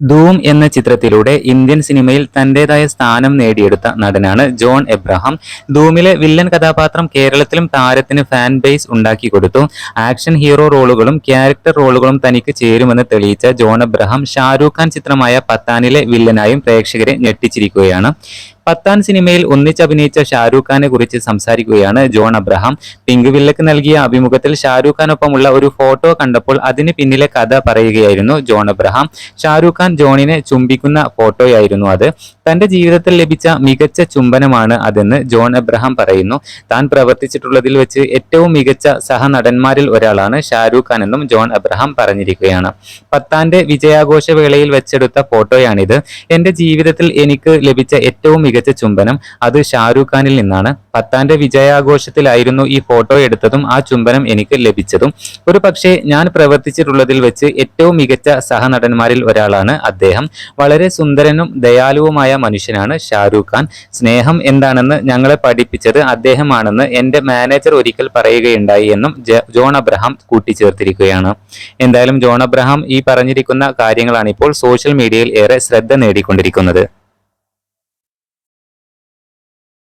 ധൂം എന്ന ചിത്രത്തിലൂടെ ഇന്ത്യൻ സിനിമയിൽ തന്റേതായ സ്ഥാനം നേടിയെടുത്ത നടനാണ് ജോൺ എബ്രഹാം. ധൂമിലെ വില്ലൻ കഥാപാത്രം കേരളത്തിലും താരത്തിന് ഫാൻ ബേസ് ഉണ്ടാക്കി കൊടുത്തു. ആക്ഷൻ ഹീറോ റോളുകളും ക്യാരക്ടർ റോളുകളും തനിക്ക് ചേരുമെന്ന് തെളിയിച്ച ജോൺ എബ്രഹാം ഷാരൂഖ് ഖാൻ ചിത്രമായ പത്താനിലെ വില്ലനായും പ്രേക്ഷകരെ ഞെട്ടിച്ചിരിക്കുകയാണ്. പത്താൻ സിനിമയിൽ ഒന്നിച്ചഭിനയിച്ച ഷാരൂഖ് ഖാനെ കുറിച്ച് സംസാരിക്കുകയാണ് ജോൺ അബ്രഹാം പിങ്ക് വില്ലക്ക് നൽകിയ അഭിമുഖത്തിൽ ഷാരൂഖ് ഖാനൊപ്പമുള്ള ഒരു ഫോട്ടോ കണ്ടപ്പോൾ അതിന് പിന്നിലെ കഥ പറയുകയായിരുന്നു ജോൺ അബ്രഹാം ഷാരൂഖ് ഖാൻ ജോണിനെ ചുംബിക്കുന്ന ഫോട്ടോയായിരുന്നു അത്. തന്റെ ജീവിതത്തിൽ ലഭിച്ച മികച്ച ചുംബനമാണ് അതെന്ന് ജോൺ എബ്രഹാം പറയുന്നു. താൻ പ്രവർത്തിച്ചിട്ടുള്ളതിൽ വെച്ച് ഏറ്റവും മികച്ച സഹനടന്മാരിൽ ഒരാളാണ് ഷാരൂഖ് ഖാൻ എന്നും ജോൺ എബ്രഹാം പറഞ്ഞിരിക്കുകയാണ്. പത്താന്റെ വിജയാഘോഷ വേളയിൽ വെച്ചെടുത്ത ഫോട്ടോയാണിത്. എന്റെ ജീവിതത്തിൽ എനിക്ക് ലഭിച്ച ഏറ്റവും മികച്ച ചുംബനം അത് ഷാരൂഖ് ഖാനിൽ നിന്നാണ്. പത്താന്റെ വിജയാഘോഷത്തിലായിരുന്നു ഈ ഫോട്ടോ എടുത്തതും ആ ചുംബനം എനിക്ക് ലഭിച്ചതും. ഒരു പക്ഷേ ഞാൻ പ്രവർത്തിച്ചിട്ടുള്ളതിൽ വെച്ച് ഏറ്റവും മികച്ച സഹനടന്മാരിൽ ഒരാളാണ് അദ്ദേഹം. വളരെ സുന്ദരനും ദയാലുവുമായ മനുഷ്യനാണ് ഷാരൂഖ് ഖാൻ. സ്നേഹം എന്താണെന്ന് ഞങ്ങളെ പഠിപ്പിച്ചത് അദ്ദേഹമാണെന്ന് എന്റെ മാനേജർ ഒരിക്കൽ പറയുകയുണ്ടായി എന്നും ജോൺ അബ്രഹാം കൂട്ടിച്ചേർത്തിരിക്കുകയാണ്. എന്തായാലും ജോൺ അബ്രഹാം ഈ പറഞ്ഞിരിക്കുന്ന കാര്യങ്ങളാണ് ഇപ്പോൾ സോഷ്യൽ മീഡിയയിൽ ഏറെ ശ്രദ്ധ നേടിക്കൊണ്ടിരിക്കുന്നത്.